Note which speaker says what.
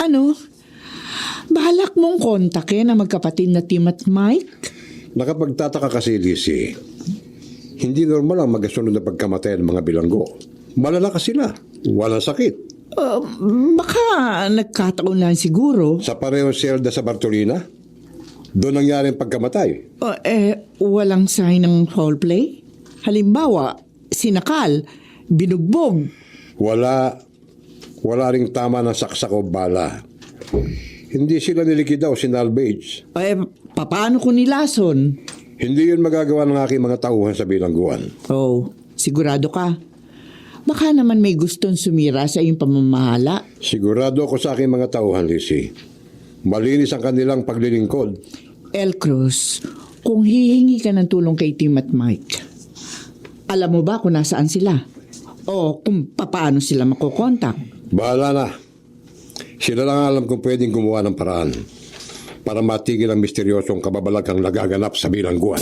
Speaker 1: Ano? Balak mong kontakin ang magkapatid na Tim at Mike?
Speaker 2: Nakapagtataka kasi, Lizzie. Hindi normal ang magasunod na pagkamatay ng mga bilanggo. Malala ka sila. Walang sakit.
Speaker 1: Uh, baka nagkataon lang siguro.
Speaker 2: Sa parehong selda sa Bartolina, doon nangyari ang pagkamatay.
Speaker 1: Uh, eh, walang sign ng foul play? Halimbawa, sinakal, binugbog.
Speaker 2: Wala, wala ring tama ng saksak o bala. Hindi sila nilikida o sinalvage.
Speaker 1: Eh, paano ko nilason?
Speaker 2: Hindi yun magagawa ng aking mga tauhan sa bilangguan.
Speaker 1: Oh, sigurado ka. Baka naman may gustong sumira sa iyong pamamahala.
Speaker 2: Sigurado ako sa aking mga tauhan, Lizzie. Malinis ang kanilang paglilingkod.
Speaker 1: El Cruz, kung hihingi ka ng tulong kay Tim at Mike, alam mo ba kung nasaan sila? O kung paano sila makokontak?
Speaker 2: Bahala na. Sila lang alam kung pwedeng gumawa ng paraan para matigil ang misteryosong kababalagkang nagaganap sa bilangguan.